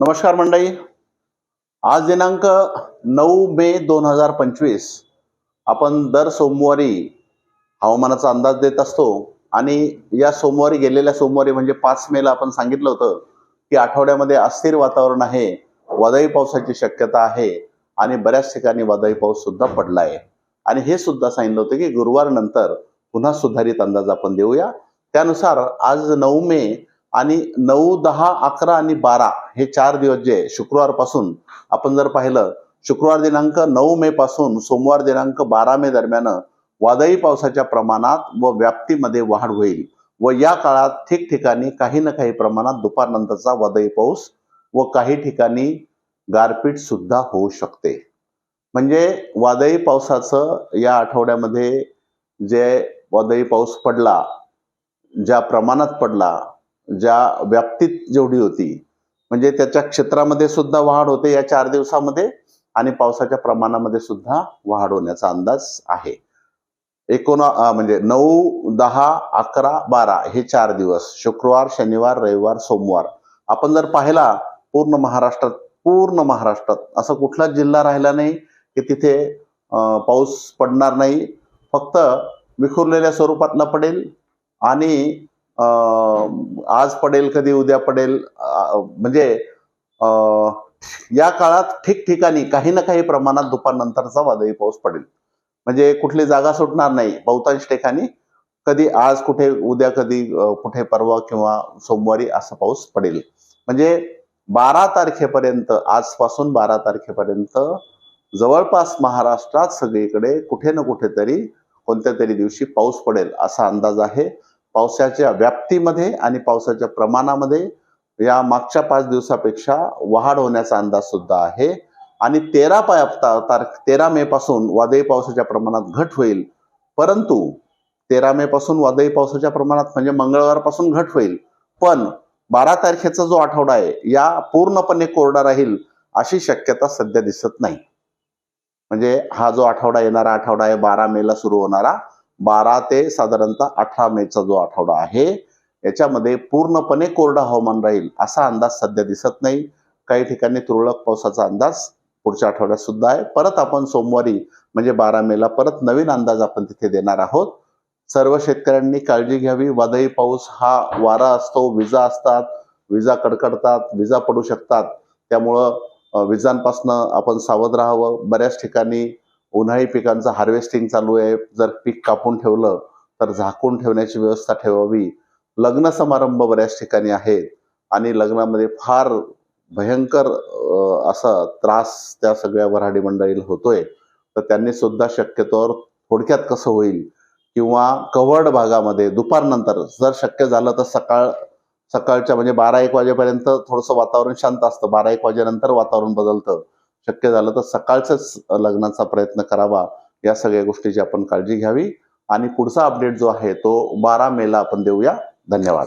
नमस्कार मंडळी. आज दिनांक नऊ मे दोन हजार पंचवीस. आपण दर सोमवारी हवामानाचा अंदाज देत असतो आणि या सोमवारी गेलेल्या सोमवारी म्हणजे पाच मेला आपण सांगितलं होतं की आठवड्यामध्ये अस्थिर वातावरण आहे वादळी पावसाची शक्यता आहे आणि बऱ्याच ठिकाणी वादळी पाऊस सुद्धा पडला आहे आणि हे सुद्धा सांगितलं होतं की गुरुवार नंतर पुन्हा सुधारित अंदाज आपण देऊया. त्यानुसार आज नऊ मे आणि नऊ दहा अकरा आणि बारा हे चार दिवस जे शुक्रवारपासून आपण जर पाहिलं शुक्रवार दिनांक नऊ मे पासून सोमवार दिनांक बारा मे दरम्यान वादळी पावसाच्या प्रमाणात व व्याप्तीमध्ये वाढ होईल व या काळात ठिकठिकाणी काही ना काही प्रमाणात दुपारनंतरचा वादळी पाऊस व काही ठिकाणी गारपीट सुद्धा होऊ शकते. म्हणजे वादळी पावसाचं या आठवड्यामध्ये जे वादळी पाऊस पडला ज्या प्रमाणात पडला ज्या व्याप्तीत जेवढी होती म्हणजे त्याच्या क्षेत्रामध्ये सुद्धा वाढ होते या चार दिवसामध्ये आणि पावसाच्या प्रमाणामध्ये सुद्धा वाढ होण्याचा अंदाज आहे. एकोणा म्हणजे नऊ दहा अकरा बारा हे चार दिवस शुक्रवार शनिवार रविवार सोमवार. आपण जर पाहिला पूर्ण महाराष्ट्रात पूर्ण महाराष्ट्रात असा कुठलाच जिल्हा राहिला नाही की तिथे पाऊस पडणार नाही. फक्त विखुरलेल्या स्वरूपातला पडेल आणि आज पडेल कधी उद्या पडेल म्हणजे या काळात ठिकठिकाणी काही ना काही प्रमाणात दुपारनंतरचा वादळी पाऊस पडेल. म्हणजे कुठली जागा सुटणार नाही. बहुतांश ठिकाणी कधी आज कुठे उद्या कधी कुठे परवा किंवा सोमवारी असा पाऊस पडेल. म्हणजे बारा तारखेपर्यंत आजपासून बारा तारखेपर्यंत जवळपास महाराष्ट्रात सगळीकडे कुठे ना कुठेतरी कोणत्या तरी दिवशी पाऊस पडेल असा अंदाज आहे. पावसाच्या व्याप्तीमध्ये आणि पावसाच्या प्रमाणामध्ये या मागच्या पाच दिवसापेक्षा वाढ होण्याचा अंदाज सुद्धा आहे. आणि तेरा पाय तारख तेरा मे पासून वादळी पावसाच्या प्रमाणात घट होईल. परंतु तेरा मे पासून वादळी पावसाच्या प्रमाणात म्हणजे मंगळवारपासून घट होईल. पण बारा तारखेचा जो आठवडा आहे या पूर्णपणे कोरडा राहील अशी शक्यता सध्या दिसत नाही. म्हणजे हा जो आठवडा येणारा आठवडा आहे बारा मेला सुरू होणारा बारा ते साधारणतः अठरा मेचा जो आठवडा आहे याच्यामध्ये पूर्णपणे कोरडं हवामान राहील असा अंदाज सध्या दिसत नाही. काही ठिकाणी तुरळक पावसाचा अंदाज पुढच्या आठवड्यात सुद्धा आहे. परत आपण सोमवारी म्हणजे बारा मेला परत नवीन अंदाज आपण तिथे देणार आहोत. सर्व शेतकऱ्यांनी काळजी घ्यावी. वादळी पाऊस हा वारा असतो विजा असतात विजा कडकडतात विजा पडू शकतात. त्यामुळं विजांपासनं आपण सावध राहावं. बऱ्याच ठिकाणी उन्हाळी पिकांचं हार्वेस्टिंग चालू आहे. जर पीक कापून ठेवलं तर झाकून ठेवण्याची व्यवस्था ठेवावी. लग्न समारंभ बऱ्याच ठिकाणी आहेत आणि लग्नामध्ये फार भयंकर असा त्रास त्या सगळ्या वऱ्हाडी मंडळीला होतोय. तर त्यांनी सुद्धा शक्यतोवर थोडक्यात कसं होईल किंवा कव्हर्ड भागामध्ये दुपारनंतर जर शक्य झालं तर सकाळ सकाळच्या म्हणजे बारा एक वाजेपर्यंत थोडंसं वातावरण शांत असतं. बारा एक वाजेनंतर वातावरण बदलतं. शक्य झालं तर सकाळचंच लग्नाचा प्रयत्न करावा या सगळ्या गोष्टीची आपण काळजी घ्यावी. आणि पुढचा अपडेट जो आहे तो बारा मेला आपण देऊया. धन्यवाद.